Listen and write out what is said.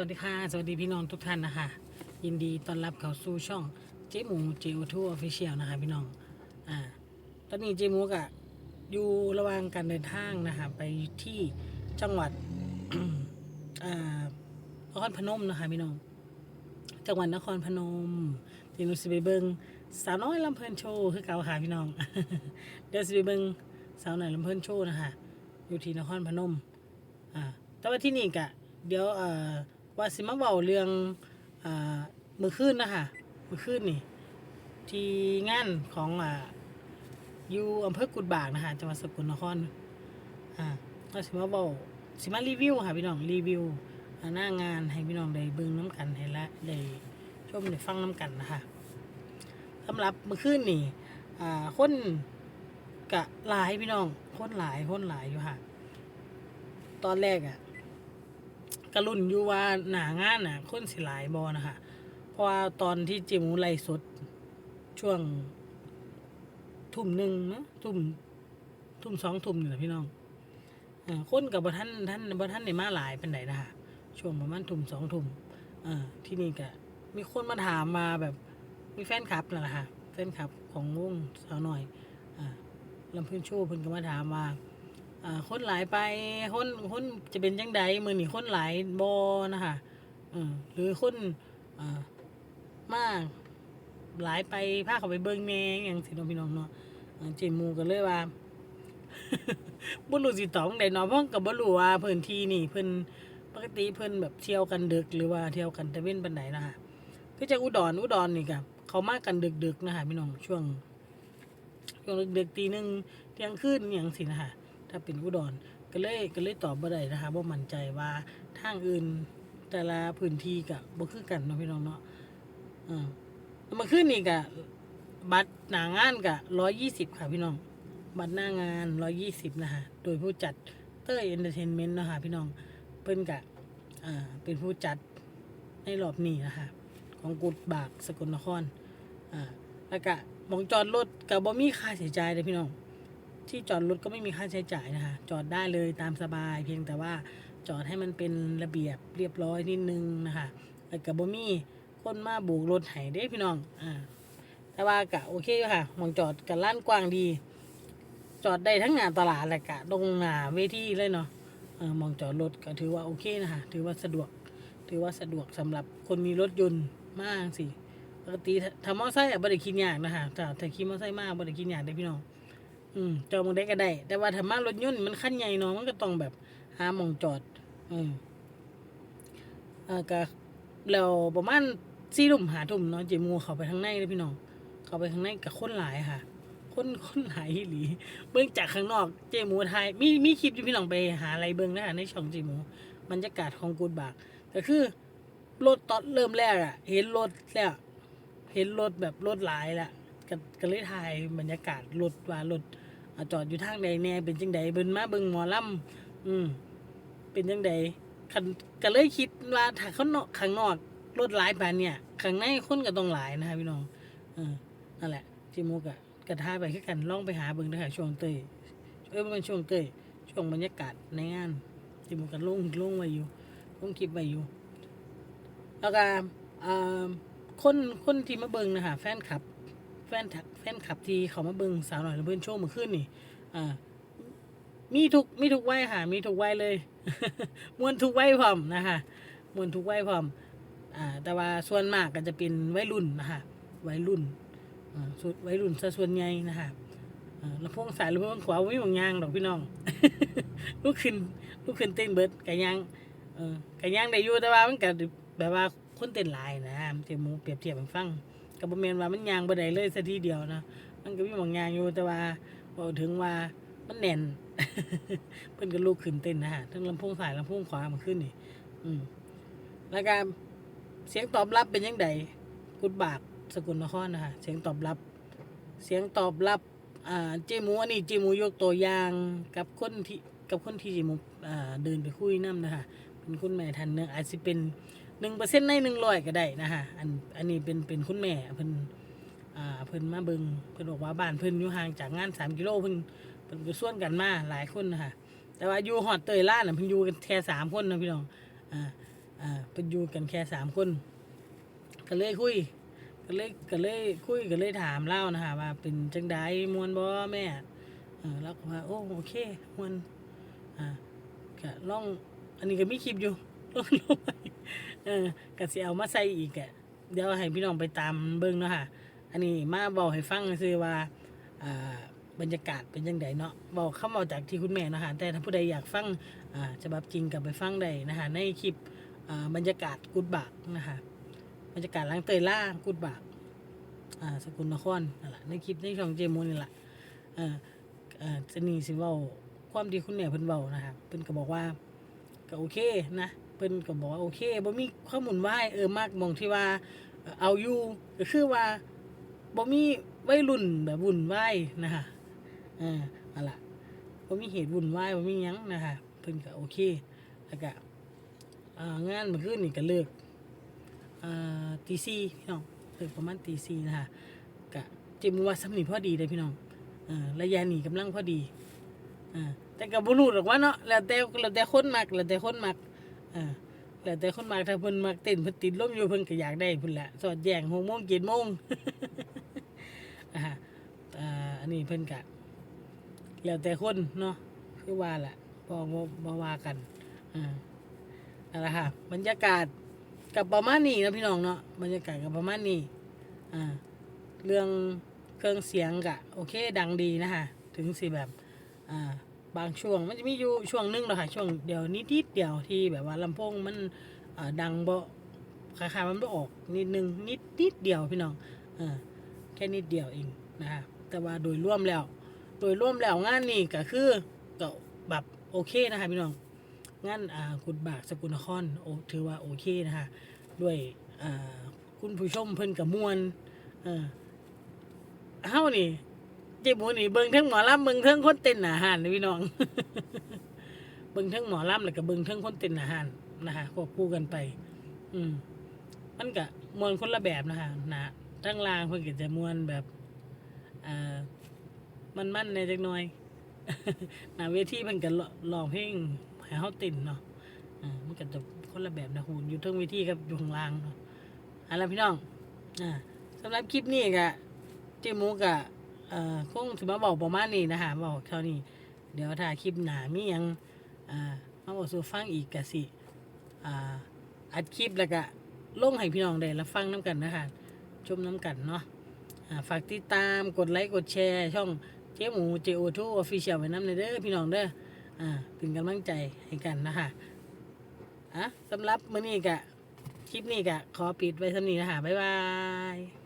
วัสดีค่ะ สวัสดีพี่น้องทุกท่านนะคะ ยินดีต้อนรับเข้าสู่ช่องเจ๊หมูเจโอทูออฟฟิเชียลนะคะพี่น้องอ่าตอนนี้เจ๊หมูกะอยู่ระหว่างการเดินทางนะคะไปที่จังหวัดอ่านครพนมนะคะพี่น้อง จังหวัดนครพนมเดี๋ยวหนูสิไปเบิงสาวน้อยลำเพลินโชว์คือเก่าค่ะพี่น้อง เดี๋ยวสิไปเบิงสาวน้อยลำเพลินโชว์นะคะอยู่ที่นครพนมอ่าแต่ว่าที่นี่กะเดี๋ยวเอ่อ ว่าสิมาเว้าเรื่องอ่ามือคืนนะคะมือคืนนี่ ที่งานของอ่าอยู่อำเภอกุดบากนะคะจังหวัดสกลนครอ่าก็สิมาเว้าสิมารีวิวค่ะพี่น้องรีวิวหน้างานให้พี่น้องได้เบิ่งน้ำกันให้ละได้ชมได้ฟังน้ำกันนะคะสำหรับมือคืนนี่อ่าคนกะหลายพี่น้องคนหลายคนหลายอยู่ค่ะ ตอนแรกอะ่ะ กระลุ่นอยู่ว่าหนางานน่ะคนสิหลายบอนะคะเพราะว่าตอนที่เจหมูไล่สดช่วง ทุ่มหนึ่งนะทุ่มทุ่มสองทุ่มนี่แหละพี่น้องอคนกับบท่านท่านบท่านในมาหลายเป็นไหนนะคะช่วงประมาณทุ่มสองทุ่มที่นี่ก็มีคนมาถามมาแบบมีแฟนคลับนั่นแหละค่ะแฟนคลับของวงสาวหน่อยอลำพื้นชว์เพิ่นก็มาถามว่า อ่าคนหลายไปคนคนจะเป็นจังใดมือนี่คนหลายบอนะคะอืมหรือคนอ่ามากหลายไปพาเขาไปเบิ่งแหน่อย่างสิน้องพี่น้องเนาะเจมูก็เลยว่าบ่รู้สิตอบจั่งใดเนาะเพราะก็บ่รู้ว่าพื้นที่นี่เพิ่นปกติเพิ่นแบบเที่ยวกันดึกหรือว่าเที่ยวกันตะเว้นปานใดนะคะคือจังอุดรอุดรนี่ก็เขามากันดึกๆนะคะพี่น้องช่วงช่วงดึกๆตีหนึ่งเที่ยงคืนอย่างสินะคะ ถ้าเป็นอุดรก็เลยก็เลยตอบบ่ได้นะคะบ่มั่นใจว่าทางอื่นแต่ละพื้นที่ก็บ่คือกันเนาะพี่น้องเนาะอ่าแล้วเมาขึ้นนี่ก็บัตรหนางานก็120ค่ะพี่น้อง บัตรหน้างาน120นะคะโดยผู้จัดเต้ยเอนเตอร์เทนเมนต์นะคะพี่น้องเพิ่นก็อ่าเป็นผู้จัดในรอบนี้นะคะของกุดบากสกลนครอ่าแล้วก็หมองจอดรถกับบ่มีค่าใช้จ่ายเลยพี่น้อง ที่จอดรถก็ไม่มีค่าใช้จ่ายนะคะ จอดได้เลยตามสบาย เพียงแต่ว่าจอดให้มันเป็นระเบียบเรียบร้อยนิดนึงนะคะแล้วก็บ่มีคนมาโบกรถไห้เด้พี่น้อง อ่า แต่ว่ากะโอเคอยู่ค่ะมองจอดกับล้านกว้างดี จอดได้ทั้งงานตลาดแหละกะตรงหน้าเวทีเลยเนาะเออมองจอดรถก็ถือว่าโอเคนะคะถือว่าสะดวก ถือว่าสะดวกสำหรับคนมีรถยนต์มากสิปกติถ้าถ้ามอไซค์อะบ่ได้คิดยากนะคะถ้าถ้าขี่มอไซค์มากบ่ได้คิดยากเด้พี่น้อง อืมจอดมองได้ก็ได้ แต่ว่าถ้ามารถยนต์มันคันใหญ่เนาะมันก็ต้องแบบหามองจอด อืมเอ่อก็แล้วประมาณ4ทุ่ม5ทุ่มเนาะเจมูเข้าไปข้างในเลยพี่น้อง เข้าไปข้างในกับคนหลายค่ะ คนคนหลายหลีเบิ่งจากข้างนอกเจหมูไทยมีมีคลิปอยู่พี่น้องไปหาอะไรเบิ่งนะคะในช่องเจหมูบรรยากาศของกูดบากก็คือรถตอนเริ่มแรกอะเห็นรถแล้วเห็นรถแบบรถหลายละก็ก็เลยถ่ายบรรยากาศรถว่ารถ จอดอยู่ทางใดแน่เป็นจังใดเบิ่นมาเบิ่งหมอลำอืมเป็นจังใดคันก็เลยคิดว่าถ้าข้างนอกข้างนอกรถหลายปานเนี่ยข้างในคนก็ต้องหลายนะคะพี่น้องเออนั่นแหละจิโมกอะกระทาไปคือกันล่องไปหาเบิ่งนะคะช่วงเตยเอ้ยบ่แมันช่วงเตยช่วงบรรยากาศในงานจิโมกันลงลงไว้อยู่ลงคลิปไว้อยู่แล้วก็อ่าคนคนที่มาเบิ่งนะคะแฟนคลับ แฟนทัก ฟนคลับที่เขามาเบิ่งสาวหน่อยระเบิดโชว์มื่อคืนนี่ อ่า มีทุกมีทุกวัยค่ะ มีทุกวัยเลย มวนทุกวัยพร้อมนะคะมวนทุกวัยพร้อม อ่า แต่ว่าส่วนมากก็จะเป็นวัยรุ่นนะคะวัยรุ่นอ่าส่วนวัยรุ่นซะส่วนใหญ่นะคะอ่าลำโพงสายลำโพงขวาไม่บางยางดอกพี่น้อง ลูกขึ้นลูกขึ้นเต้นเบิดกะยางเออกะยางได้อยู่แต่ว่ามันก็แบบว่าคนเต้นหลายนะเจหมูเปรียบเทียบให้ฟัง ก็บ่แมนว่ามันยางบ่ได้เลยซะทีเดียวนะมันก็มีบางยางอยู่แต่ว่าเว้าถึงว่ามันแน่น เพิ่นก็ลุกขึ้นเต้นนะฮะทั้งลำโพงซ้ายลำโพงขวามันขึ้นนี่ อืมแล้วก็เสียงตอบรับเป็นยังไงกุดบากสกลนครนะฮะเสียงตอบรับ เสียงตอบรับอ่าเจมูอันนี้เจมูยกตัวอย่างกับคนที่กับคนที่เจมูอ่าเดินไปคุยนํนะคะเป็นคุณแม่ท่านหนึงอาจสิเป็น หนึ่งเปอร์เซ็นต์ในหนึ่งร้อยก็ได้นะคะอันอันนี้เป็นเป็นคุณแม่เพิ่นอ่าเพิ่นมาเบิงเพิ่นบอกว่าบ้านเพิ่นอยู่ห่างจากงานสามกิโลเพิ่นเพิ่นก็ส่วนกันมาหลายคนนะคะแต่ว่าอยู่ฮอดเตยล่าน่ะเพิ่นอยู่กันแค่สามคนนะพี่น้องอ่าอ่าเป็นอยู่กันแค่สามคนก็เลยคุยก็เลยก็เลยคุยก็เลยถามเล่านะคะว่าเป็นจังไดมวนบ่แม่แล้วก็ว่าโอ้โอเคมวนอ่าก็ลองอันนี้ก็มีคลิปอยู่ลองลงไป เออก็สิเอามาใส่อีกอะเดี๋ยวให้พี่น้องไปตามเบิ่งเนาะค่ะ อันนี้มาบอกให้ฟังซื่อว่าอ่าบรรยากาศเป็นยังไงเนาะบอกเข้ามาจากที่คุณแม่นะคะแต่ถ้าผู้ใดอยากฟังอ่าฉบับจริงกลับไปฟังได้นะคะในคลิปอ่าบรรยากาศกุดบากนะคะบรรยากาศล้างเตยล่ากุดบากอ่าสกุลนครนั่นแหละในคลิปในช่องเจมูนี่แหละเออเออจะนี่สิเว้าความดีคุณแม่เพิ่นเว้านะคะเพิ่นก็บอกว่าก็โอเคนะ เพิ่นก็บอกว่าโอเคบ่มีความหมุนวาเออมากมองที่ว่าเอาอยู่ก็คือว่าบ่มีวัยรุ่นแบบวุ่นวายนะคะเออเอาล่ะบ่มีเหตุวุ่นวายบ่มีหยังนะคะเพิ่นก็โอเคแล้วก็อ่างานเมื่อคืนนี่ก็เลิกอ่าตีสี่พี่น้องเลิกประมาณตีสี่นะคะก็จิมว่าสำนีพอดีเลยพี่น้องเออระยะนี้กำลังพอดีอ่าแต่ก็บ่รู้หรอกว่าเนาะแล้วแต่แล้วแต่คนมักแล้วแต่คนมัก อ่าแล้วแต่คนมักถ้าเพิ่นมักเต้นเพิ่นติดลมอยู่เพิ่นก็อยากได้พุ่นแหละสอดแย่ง6โมง7โมงอ่าฮะอ่าอันนี้เพิ่นกะแล้วแต่คนเนาะคือว่าแหละบอบ่ว่ากันอ่านั่นแหละค่ะบรรยากาศกับประมาณนี้นะพี่น้องเนาะบรรยากาศกับประมาณนี้อ่าเรื่องเครื่องเสียงกะโอเคดังดีนะคะถึงสิแบบอ่า บางช่วง มันจะมีอยู่ช่วงหนึงเนาะค่ะช่วงเดียวนิดนิดๆเดียวที่แบบว่าลำโพงมันดังบ่คล้ายๆมันไม่ออกนิดนึงนิดนิดเดียวพี่น้องอแค่นิดเดียวเองนะคะแต่ว่าโดยร่วมแล้ว โดยร่วมแล้วงานนี้ก็คือก็แบบโอเคนะคะพี่น้องงานอ่ากุดบากสกุลนครโอถือว่าโอเคนะคะด้วยอ่าคุณผู้ชมเพิ่นกับมวลเออเฮานี่ เจ็บหัวนี่เบิ่งเทั้งหมอลำเบิ่งเทั้งคนเต้นอาหารนะพี่น้อง เบิ่งเทั้งหมอลำแล้วก็เบิ่งเทั้งคนเต้นอาหารนะคะควบคู่กันไป อืมมันก็มวนคนละแบบนะคะนะทั้งลางเพิ่นก็จะมวนแบบอ่อมันมันในจักหน่อยหน้าเวทีมันก็ร้องเพลงให้เฮาเต้นเนาะอ่ามันก็จะคนละแบบนะฮูอยู่ทั้งเวทีกับอยู่ข้างล่างเนาะเอะล่ะพี่น้องอ่าสำหรับคลิปนี้ก็เจหมูก็ เอ่อคงสิมาบอกประมาณนี้นะคะบอกเท่านี้ เดี๋ยวถ้าคลิปหนามีหยังอ่ามาบอกสู่ฟังอีกก็สิอ่าอัดคลิปแล้วก็ลงให้พี่น้องได้รับฟังน้ำกันนะคะชมน้ำกันเนาะอ่าฝากติดตามกดไลค์กดแชร์ช่องเจ๊หมูเจโอทูออฟฟิเชียลไว้น้ำในเด้อพี่น้องเด้ออ่าเป็นกำลังใจให้กันนะคะอะสำหรับมื้อนี้กะคลิปนี้กะขอปิดไว้สำนี้นะคะบ๊ายบาย